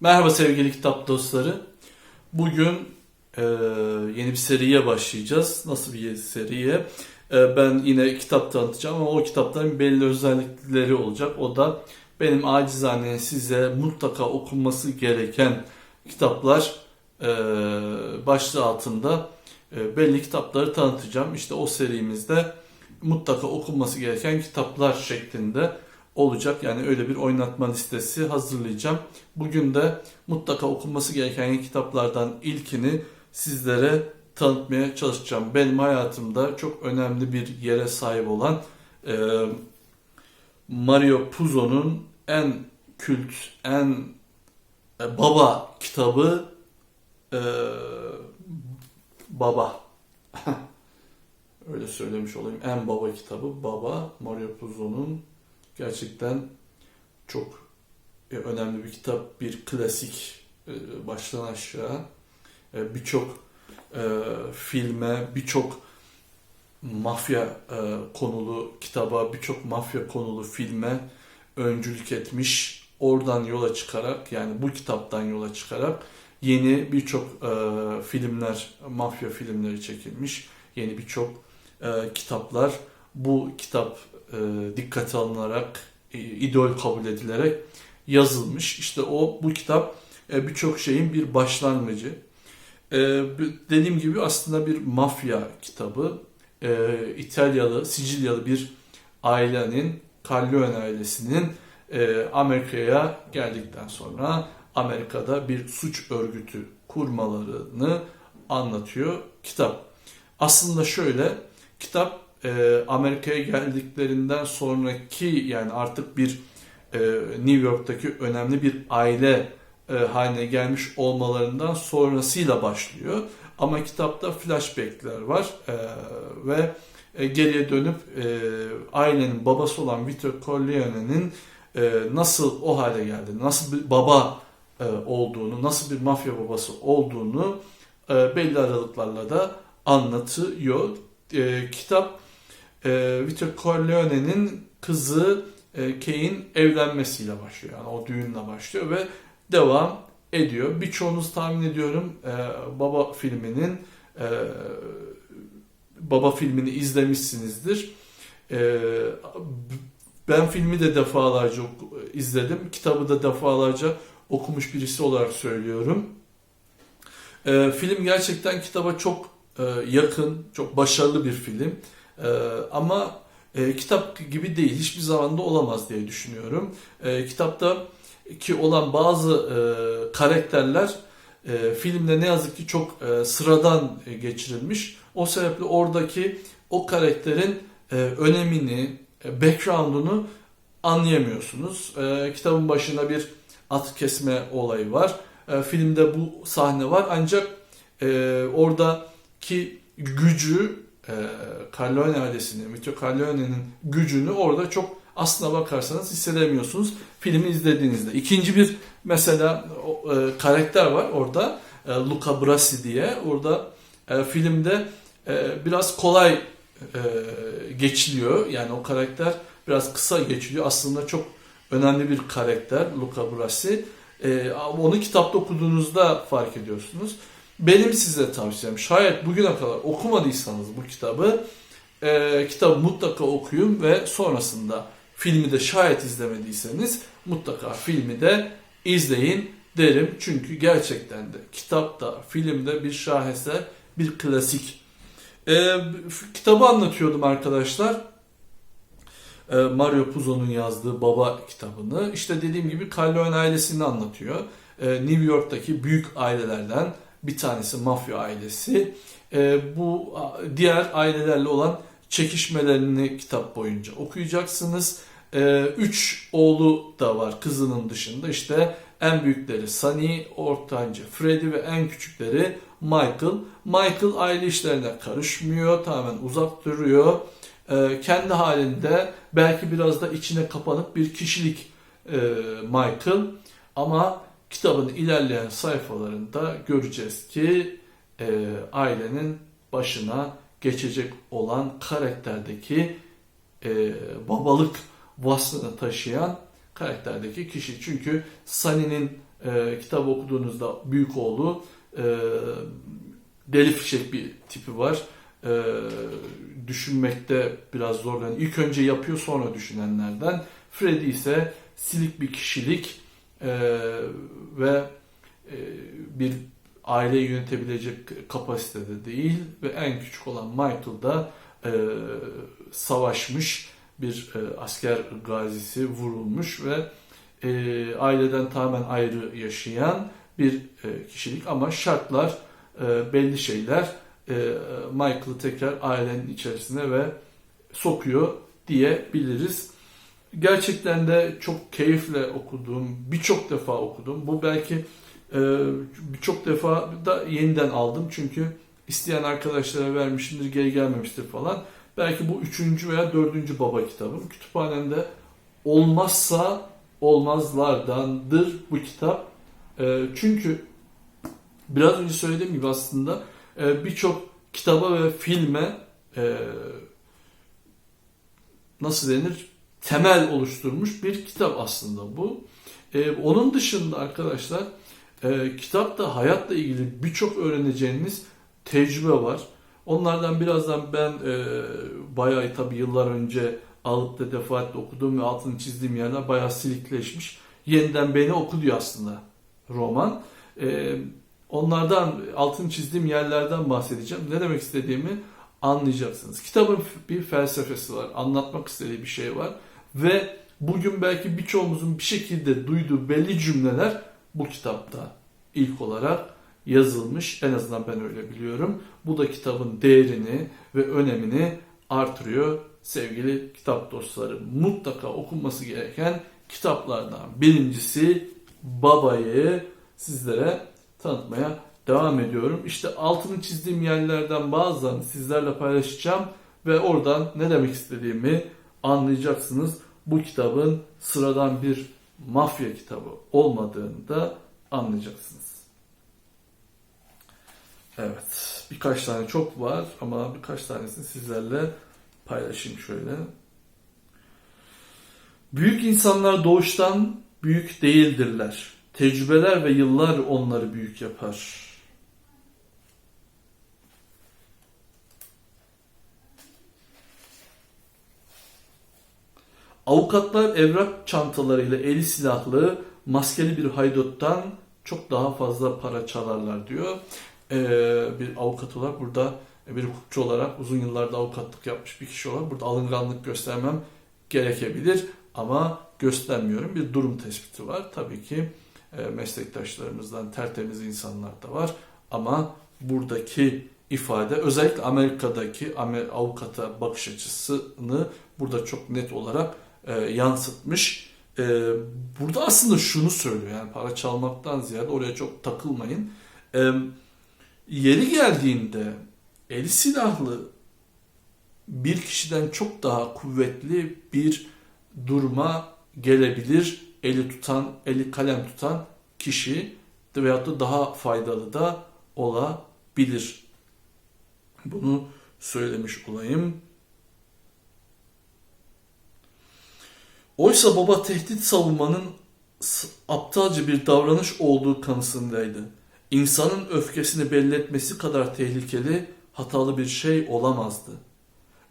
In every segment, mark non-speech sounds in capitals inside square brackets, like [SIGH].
Merhaba sevgili kitap dostları. Bugün e, yeni bir seriye başlayacağız. Nasıl bir seriye? E, ben yine kitap tanıtacağım ama o kitapların belli özellikleri olacak. O da benim acizane size mutlaka okunması gereken kitaplar e, başlığı altında e, belli kitapları tanıtacağım. İşte o serimizde mutlaka okunması gereken kitaplar şeklinde olacak. Yani öyle bir oynatma listesi hazırlayacağım. Bugün de mutlaka okunması gereken kitaplardan ilkini sizlere tanıtmaya çalışacağım. Benim hayatımda çok önemli bir yere sahip olan e, Mario Puzo'nun en kült, en e, baba kitabı e, Baba. [LAUGHS] Öyle söylemiş olayım. En baba kitabı Baba. Mario Puzo'nun gerçekten çok e, önemli bir kitap. Bir klasik e, baştan aşağı. E, Birçok filme, birçok mafya konulu kitaba, birçok mafya konulu filme öncülük etmiş. Oradan yola çıkarak yani bu kitaptan yola çıkarak yeni birçok filmler, mafya filmleri çekilmiş. Yeni birçok kitaplar bu kitap e, dikkate alınarak, e, idol kabul edilerek yazılmış. İşte o bu kitap e, birçok şeyin bir başlangıcı. E, dediğim gibi aslında bir mafya kitabı. E, İtalyalı, Sicilyalı bir ailenin, Corleone ailesinin e, Amerika'ya geldikten sonra Amerika'da bir suç örgütü kurmalarını anlatıyor kitap. Aslında şöyle, kitap e, Amerika'ya geldiklerinden sonraki yani artık bir e, New York'taki önemli bir aile e, haline gelmiş olmalarından sonrasıyla başlıyor. Ama kitapta flashbackler var e, ve e, geriye dönüp e, ailenin babası olan Vito Corleone'nin e, nasıl o hale geldi, nasıl bir baba e, olduğunu, nasıl bir mafya babası olduğunu e, belli aralıklarla da anlatıyor. E, kitap e, Vito Corleone'nin kızı e, Kay'in evlenmesiyle başlıyor. Yani o düğünle başlıyor ve devam ediyor. Birçoğunuz tahmin ediyorum e, Baba filminin e, Baba filmini izlemişsinizdir. E, ben filmi de defalarca izledim. Kitabı da defalarca okumuş birisi olarak söylüyorum. E, film gerçekten kitaba çok e, yakın, çok başarılı bir film. E, ama e, kitap gibi değil, hiçbir zaman da olamaz diye düşünüyorum. E, kitapta ki olan bazı e, karakterler e, filmde ne yazık ki çok e, sıradan e, geçirilmiş. O sebeple oradaki o karakterin e, önemini, e, background'unu anlayamıyorsunuz. E, kitabın başında bir at kesme olayı var. E, filmde bu sahne var ancak e, oradaki gücü e, Corleone ailesinin, Vito Corleone'nin gücünü orada çok aslına bakarsanız hissedemiyorsunuz filmi izlediğinizde. İkinci bir mesela e, karakter var orada e, Luca Brasi diye. Orada e, filmde e, biraz kolay e, geçiliyor. Yani o karakter biraz kısa geçiliyor. Aslında çok önemli bir karakter Luca Brasi. E, onu kitapta okuduğunuzda fark ediyorsunuz. Benim size tavsiyem şayet bugüne kadar okumadıysanız bu kitabı e, kitabı mutlaka okuyun ve sonrasında filmi de şayet izlemediyseniz mutlaka filmi de izleyin derim. Çünkü gerçekten de kitapta, filmde bir şaheser, bir klasik. E, kitabı anlatıyordum arkadaşlar. E, Mario Puzo'nun yazdığı Baba kitabını. İşte dediğim gibi Corleone ailesini anlatıyor. E, New York'taki büyük ailelerden bir tanesi mafya ailesi. E, bu diğer ailelerle olan çekişmelerini kitap boyunca okuyacaksınız. E, üç oğlu da var kızının dışında. İşte en büyükleri Sunny, ortanca Freddy ve en küçükleri Michael. Michael aile işlerine karışmıyor, tamamen uzak duruyor. E, kendi halinde belki biraz da içine kapanık bir kişilik e, Michael. Ama kitabın ilerleyen sayfalarında göreceğiz ki e, ailenin başına geçecek olan karakterdeki e, babalık vasfını taşıyan karakterdeki kişi. Çünkü Sunny'nin e, kitabı okuduğunuzda büyük oğlu e, deli fişek bir tipi var. E, düşünmekte biraz zorlanan. İlk önce yapıyor sonra düşünenlerden. Freddy ise silik bir kişilik e, ve e, bir aile yönetebilecek kapasitede değil ve en küçük olan Michael da e, savaşmış bir e, asker gazisi vurulmuş ve e, aileden tamamen ayrı yaşayan bir e, kişilik ama şartlar e, belli şeyler e, Michael'ı tekrar ailenin içerisine ve sokuyor diyebiliriz. Gerçekten de çok keyifle okuduğum, birçok defa okudum. Bu belki e, birçok defa da yeniden aldım çünkü isteyen arkadaşlara vermişimdir, geri gelmemiştir falan. Belki bu üçüncü veya dördüncü baba kitabım. Kütüphanemde olmazsa olmazlardandır bu kitap. E, çünkü biraz önce söylediğim gibi aslında e, birçok kitaba ve filme e, nasıl denir temel oluşturmuş bir kitap aslında bu. E, onun dışında arkadaşlar e, kitapta hayatla ilgili birçok öğreneceğiniz tecrübe var. Onlardan birazdan ben e, bayağı tabii yıllar önce alıp da defaatle okudum ve altını çizdiğim yerler bayağı silikleşmiş. Yeniden beni oku diyor aslında roman. E, onlardan altını çizdiğim yerlerden bahsedeceğim. Ne demek istediğimi anlayacaksınız. Kitabın bir felsefesi var, anlatmak istediği bir şey var ve bugün belki birçoğumuzun bir şekilde duyduğu belli cümleler bu kitapta ilk olarak yazılmış. En azından ben öyle biliyorum. Bu da kitabın değerini ve önemini artırıyor. Sevgili kitap dostları mutlaka okunması gereken kitaplardan birincisi Baba'yı sizlere tanıtmaya devam ediyorum. İşte altını çizdiğim yerlerden bazılarını sizlerle paylaşacağım ve oradan ne demek istediğimi anlayacaksınız. Bu kitabın sıradan bir mafya kitabı olmadığını da anlayacaksınız. Evet, birkaç tane çok var ama birkaç tanesini sizlerle paylaşayım şöyle. Büyük insanlar doğuştan büyük değildirler. Tecrübeler ve yıllar onları büyük yapar. Avukatlar evrak çantalarıyla eli silahlı, maskeli bir hayduttan çok daha fazla para çalarlar diyor. Ee, bir avukat olarak burada, bir hukukçu olarak uzun yıllarda avukatlık yapmış bir kişi olarak burada alınganlık göstermem gerekebilir ama göstermiyorum. Bir durum tespiti var. Tabii ki e, meslektaşlarımızdan tertemiz insanlar da var ama buradaki ifade özellikle Amerika'daki avukata bakış açısını burada çok net olarak e, yansıtmış. E, burada aslında şunu söylüyor yani para çalmaktan ziyade oraya çok takılmayın. E, yeri geldiğinde eli silahlı bir kişiden çok daha kuvvetli bir duruma gelebilir eli tutan, eli kalem tutan kişi veyahut da daha faydalı da olabilir. Bunu söylemiş olayım. Oysa baba tehdit savunmanın aptalca bir davranış olduğu kanısındaydı. İnsanın öfkesini belli etmesi kadar tehlikeli, hatalı bir şey olamazdı.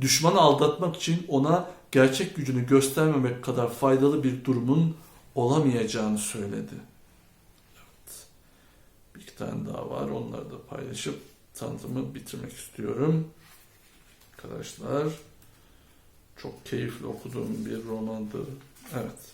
Düşmanı aldatmak için ona gerçek gücünü göstermemek kadar faydalı bir durumun olamayacağını söyledi. Evet. Bir iki tane daha var. Onları da paylaşıp tanıtımı bitirmek istiyorum. Arkadaşlar çok keyifli okuduğum bir romandı. Evet.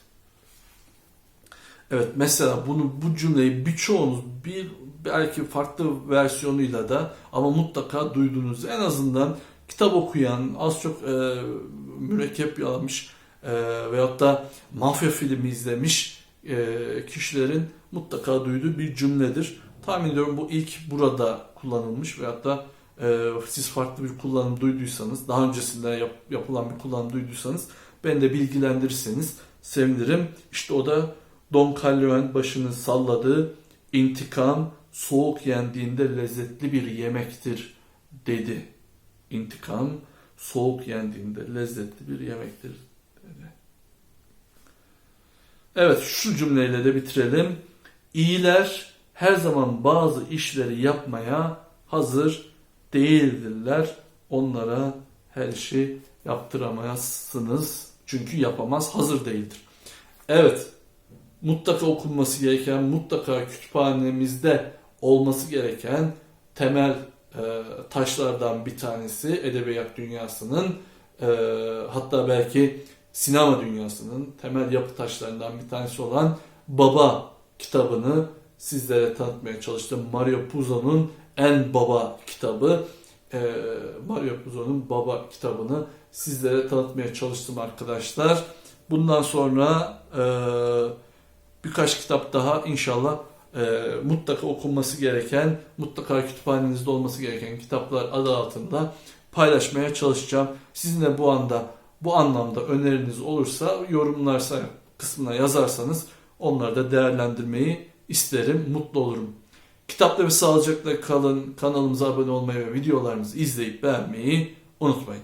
Evet mesela bunu bu cümleyi birçoğunuz bir belki farklı versiyonuyla da ama mutlaka duydunuz. En azından kitap okuyan, az çok e, mürekkep yalamış e, veyahut da mafya filmi izlemiş e, kişilerin mutlaka duyduğu bir cümledir. Tahmin ediyorum bu ilk burada kullanılmış veyahut da e, siz farklı bir kullanım duyduysanız, daha öncesinde yap, yapılan bir kullanım duyduysanız ben de bilgilendirirseniz sevinirim. İşte o da Don Corleone başını salladı. İntikam soğuk yendiğinde lezzetli bir yemektir dedi. İntikam soğuk yendiğinde lezzetli bir yemektir dedi. Evet şu cümleyle de bitirelim. İyiler her zaman bazı işleri yapmaya hazır değildirler. Onlara her işi yaptıramazsınız. Çünkü yapamaz, hazır değildir. Evet, mutlaka okunması gereken, mutlaka kütüphanemizde olması gereken temel e, taşlardan bir tanesi edebiyat dünyasının e, hatta belki sinema dünyasının temel yapı taşlarından bir tanesi olan Baba kitabını sizlere tanıtmaya çalıştım. Mario Puzo'nun en baba kitabı. E, Mario Puzo'nun baba kitabını sizlere tanıtmaya çalıştım arkadaşlar. Bundan sonra e, birkaç kitap daha inşallah e, mutlaka okunması gereken, mutlaka kütüphanenizde olması gereken kitaplar adı altında paylaşmaya çalışacağım. Sizin de bu anda bu anlamda öneriniz olursa yorumlarsa kısmına yazarsanız onları da değerlendirmeyi isterim, mutlu olurum. Kitapla ve sağlıcakla kalın, kanalımıza abone olmayı ve videolarımızı izleyip beğenmeyi unutmayın.